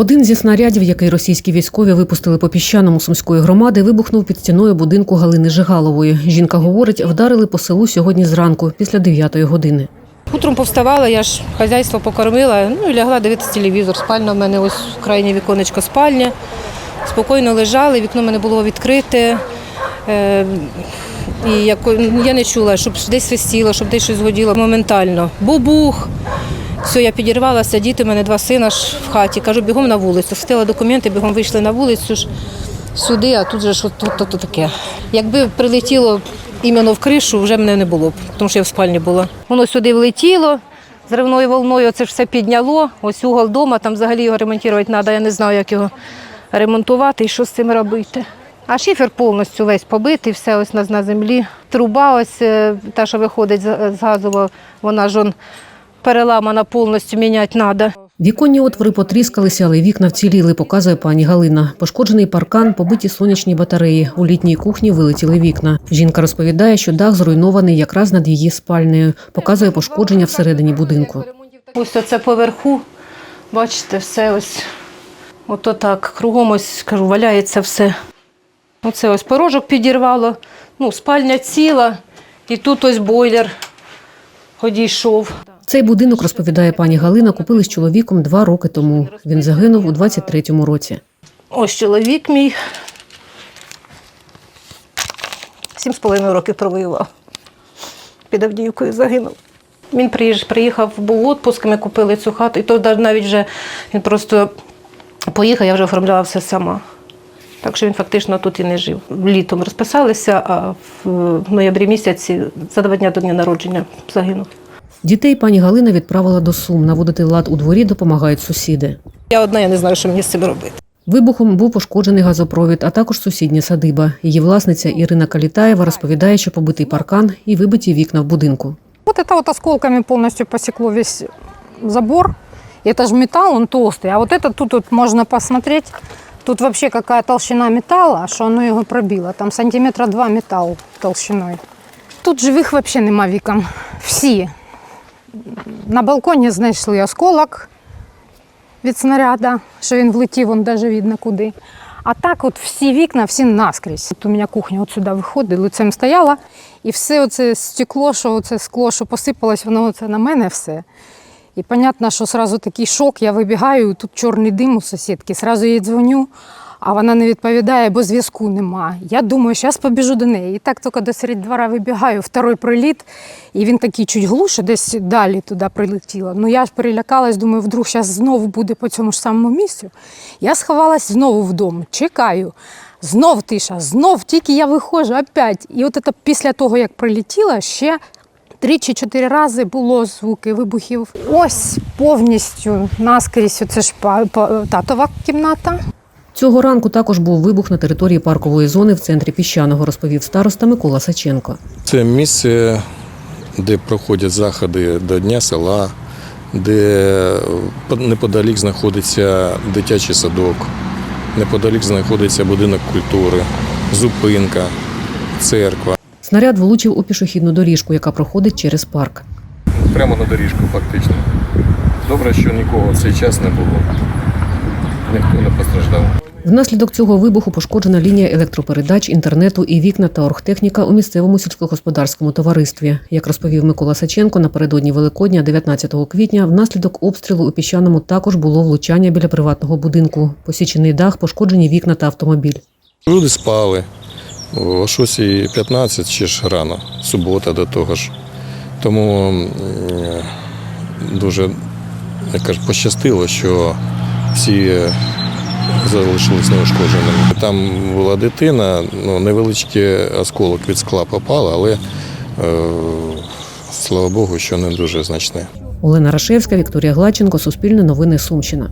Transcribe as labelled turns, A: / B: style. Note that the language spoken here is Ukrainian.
A: Один зі снарядів, який російські військові випустили по піщаному сумської громади, вибухнув під стіною будинку Галини Жигалової. Жінка говорить, вдарили по селу сьогодні зранку, після 9 години.
B: Утром повставала, я ж хазяйство покормила, ну і лягла дивитися телевізор. Спальня в мене ось крайнє віконечко спальня. Спокійно лежали, вікно в мене було відкрите. Е, і я не чула, щоб десь свистіло, щоб десь щось згоділо моментально. Бубух. Все, я підірвалася, діти, в мене два сина ж в хаті. Кажу, бігом на вулицю. Схотила документи, бігом вийшли на вулицю ж сюди, а тут же ж от, от, таке. Якби прилетіло іменно в кришу, вже мене не було б, тому що я в спальні була. Воно сюди влетіло, зривною волною це ж все підняло. Ось угол дома, там взагалі його ремонтувати треба. Я не знаю, як його ремонтувати і що з цим робити. А шифер повністю весь побитий, все ось на, землі. Труба, ось е, та, що виходить з газового, вона ж он переламана повністю, міняти треба.
A: Віконні отвори потріскалися, але вікна вціліли, показує пані Галина. Пошкоджений паркан, побиті сонячні батареї. У літній кухні вилетіли вікна. Жінка розповідає, що дах зруйнований якраз над її спальнею. Показує пошкодження всередині будинку.
B: Ось оце поверху, бачите, все ось ото так, кругом ось кажу, валяється все. Оце ось порожок підірвало, ну, спальня ціла, і тут ось бойлер одійшов.
A: Цей будинок, розповідає пані Галина, купили з чоловіком два роки тому. Він загинув у 23-му році.
B: Ось чоловік мій. Сім з половиною років провоював. Під Авдіївкою загинув. Він приїхав, був у відпуск, ми купили цю хату, і то навіть вже він просто поїхав, я вже оформляла все сама. Так що він фактично тут і не жив. Літом розписалися, а в ноябрі місяці за два дня до дня народження загинув.
A: Дітей пані Галина відправила до Сум. Наводити лад у дворі допомагають сусіди.
B: Я одна, я не знаю, що мені з цим робити.
A: Вибухом був пошкоджений газопровід, а також сусідня садиба. Її власниця Ірина Калітаєва розповідає, що побитий паркан і вибиті вікна в будинку.
C: Вот это вот осколками полностью посекло весь забор. Это же металл, он толстый. А вот это тут вот можно посмотреть. Тут вообще какая толщина металла, что оно его пробило. Там сантиметра два металл толщиной. Тут живих вообще нема вікон. Всі. На балконі знайшли осколок від снаряда, що він влетів, вон навіть видно куди. А так от всі вікна, всі наскрізь. От у мене кухня от сюди виходить, лицем стояла, і все оце стекло, що оце скло, що посипалось, воно оце на мене все. І понятно, що одразу такий шок, я вибігаю, тут чорний дим у сусідки, зразу їй дзвоню, а вона не відповідає, бо зв'язку нема. Я думаю, зараз побіжу до неї. І так тільки до серед двора вибігаю, второй приліт, і він такий чуть глуше, десь далі туди прилетіло. Ну я ж перелякалась, думаю, вдруг зараз знову буде по цьому ж самому місцю. Я сховалась знову вдома, чекаю. Знов тиша, знов тільки я виходжу опять. І от це після того, як прилетіла, ще три чи чотири рази було звуки вибухів. Ось повністю наскрізь, це ж татова кімната.
A: Цього ранку також був вибух на території паркової зони в центрі піщаного, розповів староста Микола Саченко.
D: Це місце, де проходять заходи до Дня села, де неподалік знаходиться дитячий садок, неподалік знаходиться будинок культури, зупинка, церква.
A: Снаряд влучив у пішохідну доріжку, яка проходить через парк.
D: Прямо на доріжку, фактично. Добре, що нікого в цей час не було. Ніхто не постраждав.
A: Внаслідок цього вибуху пошкоджена лінія електропередач, інтернету і вікна та оргтехніка у місцевому сільськогосподарському товаристві. Як розповів Микола Саченко, напередодні Великодня, 19 квітня, внаслідок обстрілу у піщаному також було влучання біля приватного будинку. Посічений дах, пошкоджені вікна та автомобіль.
D: Люди спали. О 6.15 ще ж рано, субота до того ж. Тому дуже як кажуть, пощастило, що всі е, залишились неушкодженими. Там була дитина, ну, невеличкий осколок від скла попав, але е, слава Богу, що не дуже значне.
A: Олена Рашевська, Вікторія Глаченко, Суспільне новини Сумщина.